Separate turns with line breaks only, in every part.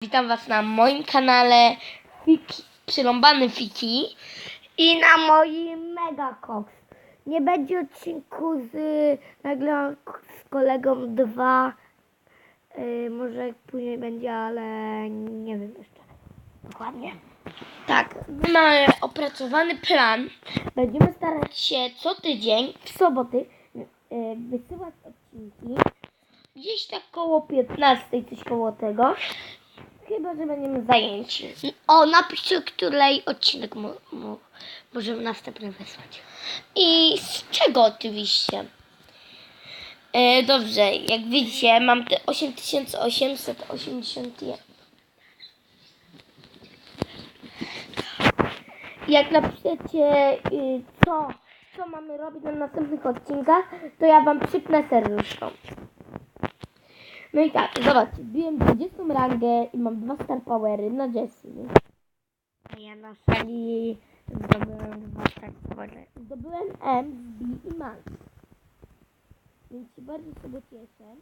Witam Was na moim kanale Fiki, Przyrąbany Fiki.
I na moim Megacox. Nie będzie odcinku z nagle z kolegą dwa. Yy, może później będzie, ale nie wiem jeszcze. Dokładnie.
Tak, my mamy opracowany plan. Będziemy starać się co tydzień, w soboty, yy, wysyłać odcinki. Gdzieś tak koło 15, coś koło tego. Chyba, że będziemy zajęci.
O, napiszcie, której odcinek mo, mo, możemy następny wysłać.
I z czego oczywiście? E, dobrze, jak widzicie, mam te 8881. Jak napiszecie, y, co, co mamy robić na następnych odcinkach, to ja wam przypnę serduszko. No i tak, zobaczcie, wbiłem 20 rangę i mam dwa star powery na Jessie.
A ja na sali zdobyłem dwa tak
Zdobyłem M, B i Max. Więc się bardzo z tego cieszę.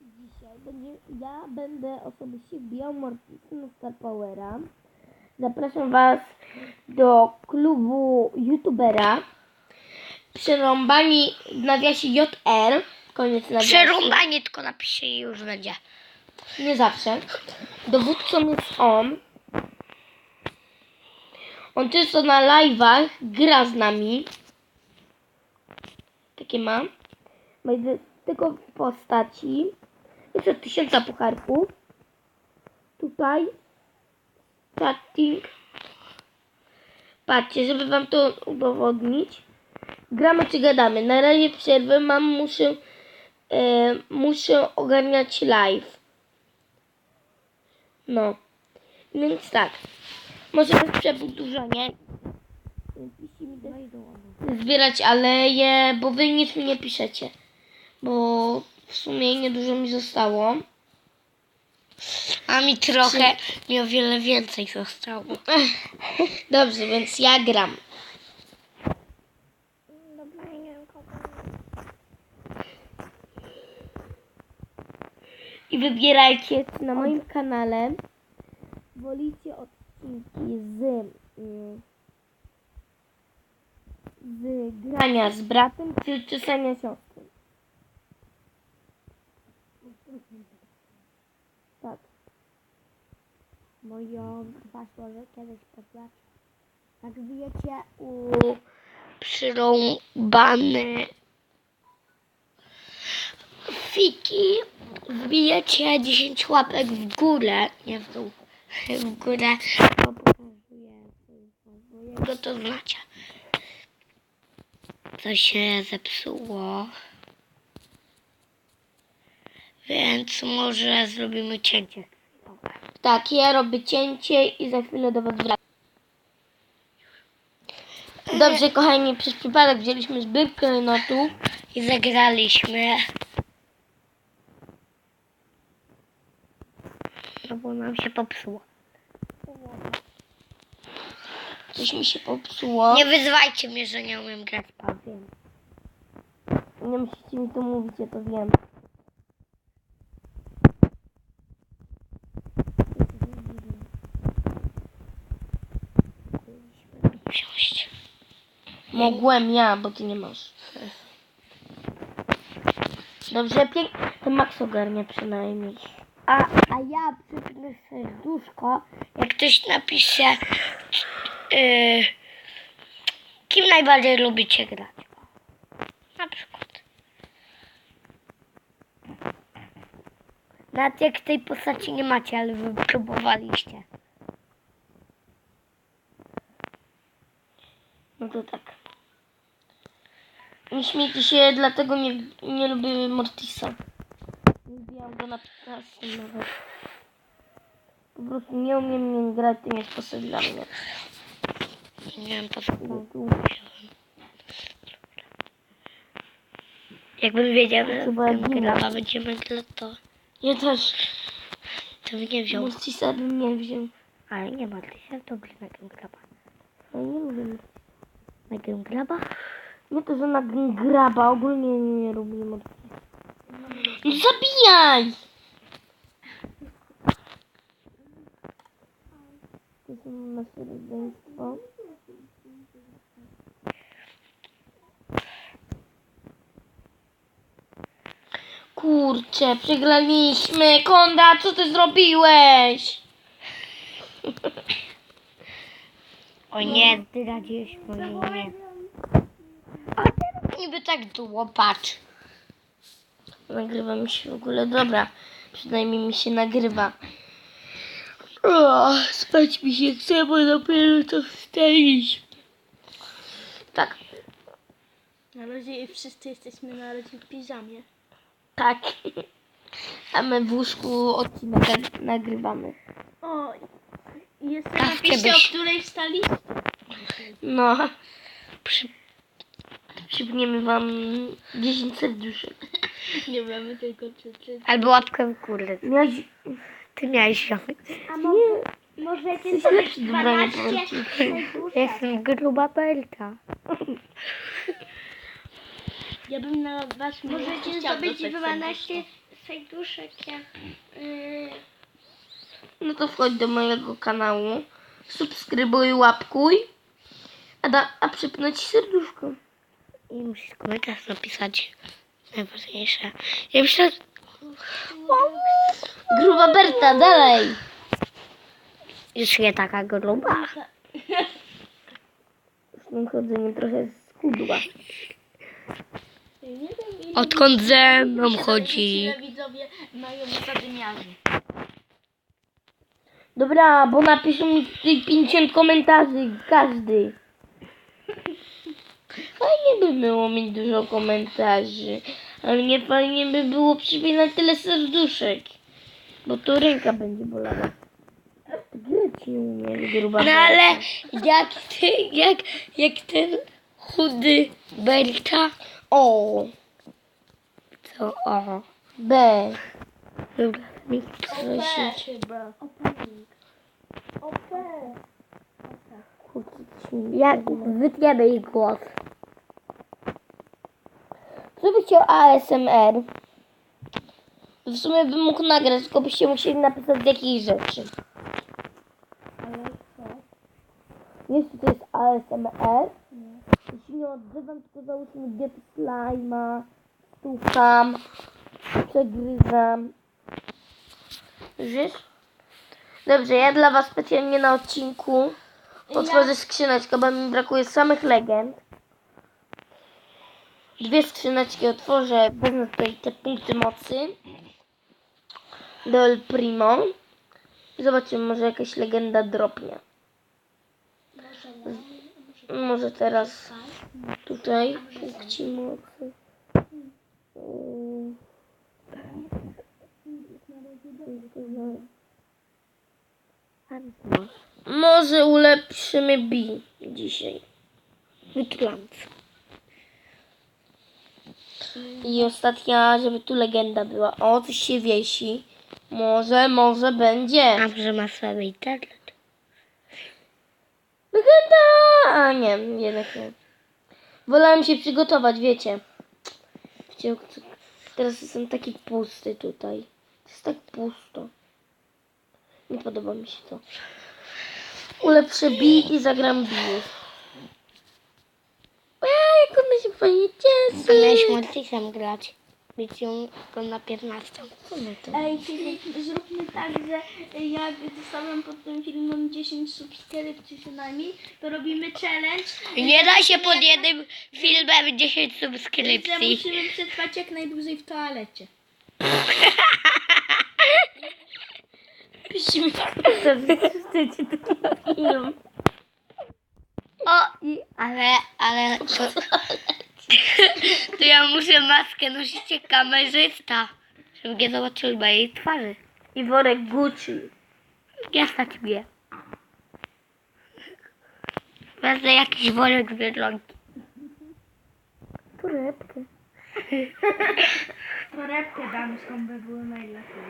Dzisiaj będzie, ja będę osobiście wbijał Mortisy na Star Powera. Zapraszam Was do klubu youtubera. Przerąbani w nawiasie JR. Koniec.
Przerąbanie tylko napiszę i już będzie.
Nie zawsze. Dowódcą jest on. On często na live'ach gra z nami. Takie mam. Ma jedy- tylko w postaci. Jeszcze tysiąca pucharków. Tutaj. Chatting. Patrzcie, żeby wam to udowodnić. Gramy czy gadamy. Na razie przerwę mam, muszę, e, muszę ogarniać live. No. Więc tak. Może bez przebudowania. Piszcie mi też zbierać aleje, bo wy nic mi nie piszecie. Bo w sumie niedużo mi zostało.
A mi trochę, mi o wiele więcej zostało.
Dobrze, więc ja gram. I wybierajcie na moim kanale. Wolicie odcinki z, mm, z grania z bratem czy czesania siostry. Tak.
Moją hasło, że kiedyś poznać. Jak wiecie u przyrąbany fiki wbijecie 10 łapek w górę, nie w dół, w górę, to pokazuję, bo jego to znacie. To się zepsuło. Więc może zrobimy cięcie.
Tak, ja robię cięcie i za chwilę do Was wracam. Dobrze, kochani, przez przypadek wzięliśmy zbyt klejnotów.
I zagraliśmy. No bo nam się popsuło.
Coś mi się popsuło.
Nie wyzwajcie mnie, że nie umiem grać powiem.
Nie musicie mi to mówić, ja to wiem.
Wsiąść.
Mogłem ja, bo ty nie masz. Dobrze, pięknie. To Max ogarnia przynajmniej.
A, a ja przypnę serduszko, jak ktoś napisze, yy, kim najbardziej lubicie grać. Na przykład. Nawet jak tej postaci nie macie, ale wy próbowaliście.
No to tak. Nie śmiejcie się, dlatego nie, nie lubię Mortisa. Na 15 nawet. Po prostu nie umiem nim grać, to nie jest sposób dla mnie.
Nie wiem po co. Jakbym wiedział, że
Chyba jak
grała będziemy grać, to,
Ja też.
to bym nie wziął.
Mortisa bym nie wziął.
Ale nie to gry na graba.
Ale nie lubię Mortisa.
Na graba?
Nie to, że na graba, ogólnie nie lubię Mortisa. No zabijaj! nasze. Kurczę, przegraliśmy. Konda, co ty zrobiłeś?
O nie, zdradziłeś imię. A teraz niby tak długo, patrz.
Nagrywa mi się w ogóle, dobra. Przynajmniej mi się nagrywa. O, spać mi się chce, bo dopiero to wstaliśmy. Tak,
Na razie wszyscy jesteśmy na razie w piżamie.
tak. A my w łóżku odcinek nag- nagrywamy.
O, jeszcze
Tak,
napiszcie,
żebyś-
o której wstali?
No. Przy... Przypniemy wam 10 serduszek.
Nie wiemy tylko czy, czy...
Albo łapkę w górę.
Miałeś...
Ty miałeś ją.
A może, możecie
brania powiem ci.
Jestem gruba Berta.
Ja bym na was
Możecie
dostać
12
serduszko.
serduszek jak... Yy,
No to wchodź do mojego kanału. Subskrybuj, łapkuj. A, da, a przypnąć serduszko.
I musisz komentarz napisać. Najważniejsze. Ja myślę,
Gruba Berta, dalej.
już nie taka gruba.
Z tym chodzeniem trochę schudła.
Odkąd ze mną chodzi?
Ile widzowie mają zadymiarzy.
Dobra, bo napiszą mi tutaj 50 komentarzy każdy. Fajnie by było mieć dużo komentarzy, ale nie fajnie by było przypinać tyle serduszek, bo to ręka będzie bolała. Grać nie umie, gruba
No ale jak ty, jak, jak ten chudy Berta,
O,
to o.
B.
Dobra, mi
chyba.
Jak wytniemy jej głos.
By chciał ASMR? W sumie bym mógł nagrać, tylko byście musieli napisać z jakiej rzeczy. Wiesz co to jest ASMR? Ja się nie odzywam, tylko załóżmy diety slajma, stukam, przegryzam. Wiesz? Dobrze, ja dla was specjalnie na odcinku otworzę skrzyneczkę, bo mi brakuje samych legend. Dwie skrzyneczki otworzę, wezmę tutaj te punkty mocy. Do El Primo. Zobaczymy, może jakaś legenda dropnie. Może teraz tutaj punkci mocy. Może ulepszymy B dzisiaj.
Wytrulant.
I ostatnia, żeby tu legenda była. O, coś się wiesi. Może, może będzie.
A może ma słaby internet?
Legenda! A nie, jednak nie. Wolałem się przygotować, wiecie. Teraz jestem taki pusty tutaj. Jest tak pusto. Nie podoba mi się to. Ulepszę B i zagram B. Jak ona się fajnie cieszy.
Miałeś Mortisem grać. Być ją tylko na 15.
Co my to?
Ej, czyli zróbmy tak, że jak zostawiam pod tym filmem 10 subskrypcji przynajmniej, to robimy challenge.
Nie da się pod jednym filmem 10
Że
subskrypcji.
musimy przetrwać jak najdłużej w toalecie.
Piszcie mi chcecie taki film.
O, i, ale, ale to, to ja muszę maskę nosić kamerzysta, żeby nie zobaczył mojej twarzy.
I worek Gucci.
Nie stać mnie. Wezmę jakiś worek z Biedronki.
Torebkę.
Torebkę damską by było najlepiej.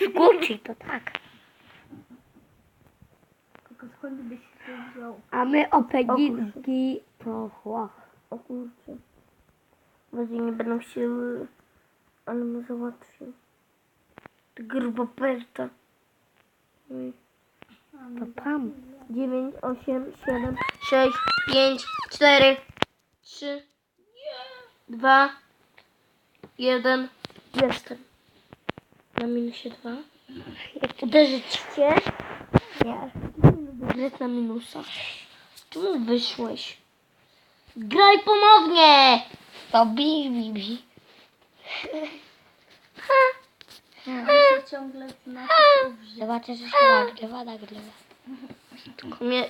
Z Gucci, to tak.
Tylko skąd byś?
A my openingi po chłop.
O kurczę. Bardziej nie będą siły, ale może łatwiej. Gruba perta.
To pam.
9, 8, 7, 6, 5, 4, 3, 2, 1. Jestem. Na minusie 2.
Uderzyć cię? Nie.
Grać na minusa. Czemu wyszłeś? Graj ponownie!
To bi, bi, bi.
Ja ciągle na to
Zobaczę, że się nagrywa, nagrywa.
Tylko mnie